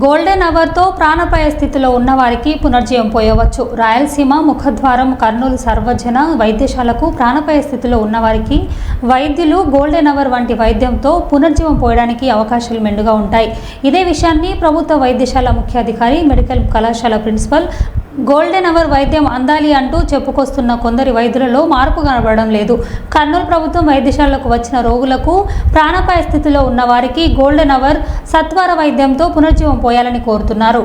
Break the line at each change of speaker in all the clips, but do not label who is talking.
Golden అవర్తో ప్రాణపాయ స్థితిలో ఉన్నవారికి పునర్జీవం పోయవచ్చు. రాయలసీమ ముఖద్వారం కర్నూలు సర్వజన వైద్యశాలకు ప్రాణపాయ స్థితిలో ఉన్నవారికి వైద్యులు గోల్డెన్ అవర్ వంటి వైద్యంతో పునర్జీవం పోయడానికి అవకాశాలు మెండుగా ఉంటాయి. ఇదే విషయాన్ని ప్రభుత్వ వైద్యశాల ముఖ్యాధికారి మెడికల్ కళాశాల ప్రిన్సిపల్ గోల్డెన్ అవర్ వైద్యం అందాలి అంటూ చెప్పుకొస్తున్న కొందరి వైద్యులలో మార్పు కనబడడం లేదు. కర్నూలు ప్రభుత్వం వైద్యశాలకు వచ్చిన రోగులకు ప్రాణాపాయ స్థితిలో ఉన్న వారికి గోల్డెన్ అవర్ సత్వర వైద్యంతో పునర్జీవం పోయాలని కోరుతున్నారు.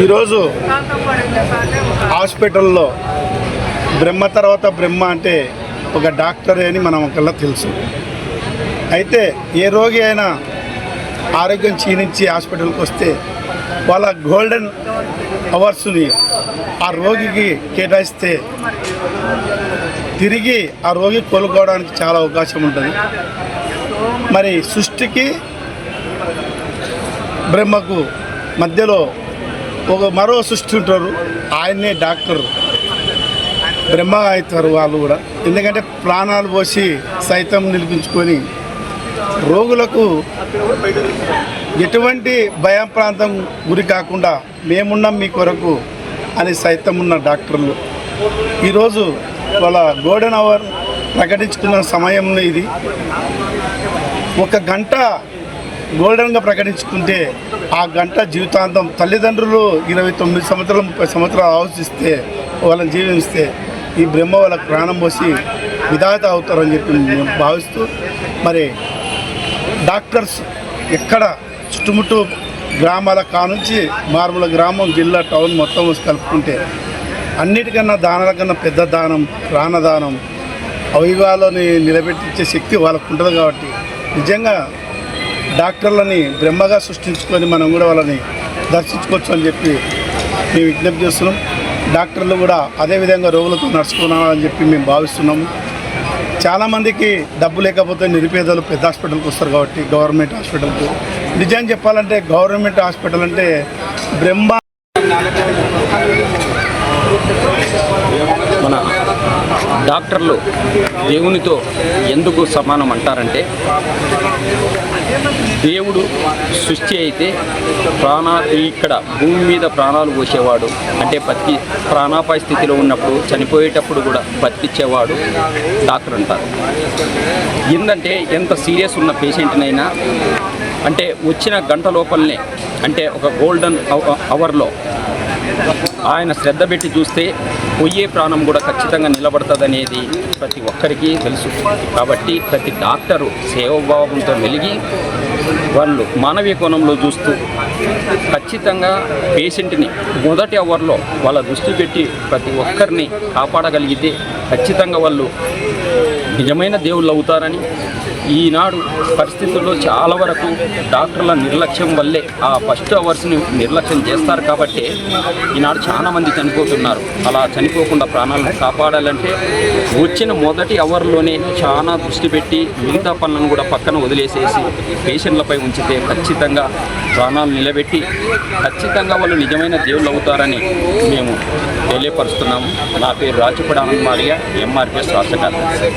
ఈరోజు హాస్పిటల్లో బ్రహ్మ తర్వాత బ్రహ్మ అంటే ఒక డాక్టరే అని మనం ఒకళ్ళ తెలుసు. అయితే ఏ రోగి అయినా ఆరోగ్యం క్షీణించి హాస్పిటల్కి వస్తే వాళ్ళ గోల్డెన్ అవర్స్ని ఆ రోగికి కేటాయిస్తే తిరిగి ఆ రోగి కోలుకోవడానికి చాలా అవకాశం ఉంటుంది. మరి సృష్టికి బ్రహ్మకు మధ్యలో ఒక మరో సృష్టి ఉంటారు. ఆయన్నే డాక్టర్. బ్రహ్మ అవుతారు వాళ్ళు కూడా. ఎందుకంటే ప్రాణాలు పోసి సైతం నిలిపించుకొని రోగులకు ఎటువంటి భయం ప్రాంతం గురి కాకుండా మేమున్నాం మీ కొరకు అని సైతం ఉన్న డాక్టర్లు. ఈరోజు వాళ్ళ గోల్డెన్ అవర్ ప్రకటించుకున్న సమయంలో ఇది. ఒక గంట గోల్డెన్గా ప్రకటించుకుంటే ఆ గంట జీవితాంతం తల్లిదండ్రులు ఇరవై తొమ్మిది సంవత్సరాలు ముప్పై సంవత్సరాలు ఆలోచిస్తే వాళ్ళని జీవిస్తే ఈ బ్రహ్మ వాళ్ళకి ప్రాణం పోసి విధాత అవుతారని చెప్పి మేము భావిస్తూ మరి డాక్టర్స్ ఎక్కడ చుట్టుముట్టు గ్రామాల కానుంచి మారుమూల గ్రామం జిల్లా టౌన్ మొత్తం వచ్చి కలుపుకుంటే అన్నిటికన్నా దానాల కన్నా పెద్ద దానం ప్రాణదానం అవయవాలని నిలబెట్టించే శక్తి వాళ్ళకు ఉంటుంది కాబట్టి నిజంగా డాక్టర్లని బ్రహ్మగా సృష్టించుకొని మనం కూడా వాళ్ళని దర్శించుకోవచ్చు అని చెప్పి మేము విజ్ఞప్తి చేస్తున్నాం. డాక్టర్లు కూడా అదేవిధంగా రోగులతో నడుచుకున్నామని చెప్పి మేము భావిస్తున్నాము చాలామందికి డబ్బు లేకపోతే నిరుపేదలు పెద్ద హాస్పిటల్కి వస్తారు కాబట్టి గవర్నమెంట్ హాస్పిటల్కి. నిజం చెప్పాలంటే గవర్నమెంట్ హాస్పిటల్ అంటే బ్రహ్మ
మన డాక్టర్లు దేవునితో ఎందుకు సమానం అంటారంటే దేవుడు సృష్టి అయితే ప్రాణా ఇక్కడ భూమి మీద ప్రాణాలు పోసేవాడు. అంటే బతికి ప్రాణాపాయ స్థితిలో ఉన్నప్పుడు చనిపోయేటప్పుడు కూడా బతికిచ్చేవాడు డాక్టర్ అంటారు. ఏంటంటే ఎంత సీరియస్ ఉన్న పేషెంట్నైనా అంటే వచ్చిన గంట లోపలనే అంటే ఒక గోల్డెన్ అవర్లో ఆయన శ్రద్ధ పెట్టి చూస్తే పొయ్యే ప్రాణం కూడా ఖచ్చితంగా నిలబడుతుంది ప్రతి ఒక్కరికి తెలుసు. కాబట్టి ప్రతి డాక్టరు సేవభావంతో మెలిగి వాళ్ళు మానవీయ కోణంలో చూస్తూ ఖచ్చితంగా పేషెంట్ని మొదటి అవర్లో వాళ్ళ దృష్టి పెట్టి ప్రతి ఒక్కరిని కాపాడగలిగితే ఖచ్చితంగా వాళ్ళు నిజమైన దేవుళ్ళు అవుతారని ఈనాడు పరిస్థితుల్లో చాలా వరకు డాక్టర్ల నిర్లక్ష్యం వల్లే ఆ ఫస్ట్ అవర్స్ని నిర్లక్ష్యం చేస్తారు కాబట్టి ఈనాడు చాలా మంది చనిపోతున్నారు. అలా చనిపోకుండా ప్రాణాలను కాపాడాలంటే వచ్చిన మొదటి అవర్లోనే చాలా దృష్టి పెట్టి మిగతా పనులను కూడా పక్కన వదిలేసేసి పేషెంట్లపై ఉంచితే ఖచ్చితంగా ప్రాణాలు నిలబెట్టి ఖచ్చితంగా వాళ్ళు నిజమైన దేవుళ్ళు అవుతారని మేము తెలియపరుస్తున్నాము. నా పేరు రాచిపూడి ఆనంద్ ఎంఆర్పిఎస్ రాష్ట్ర కార్యదర్శి.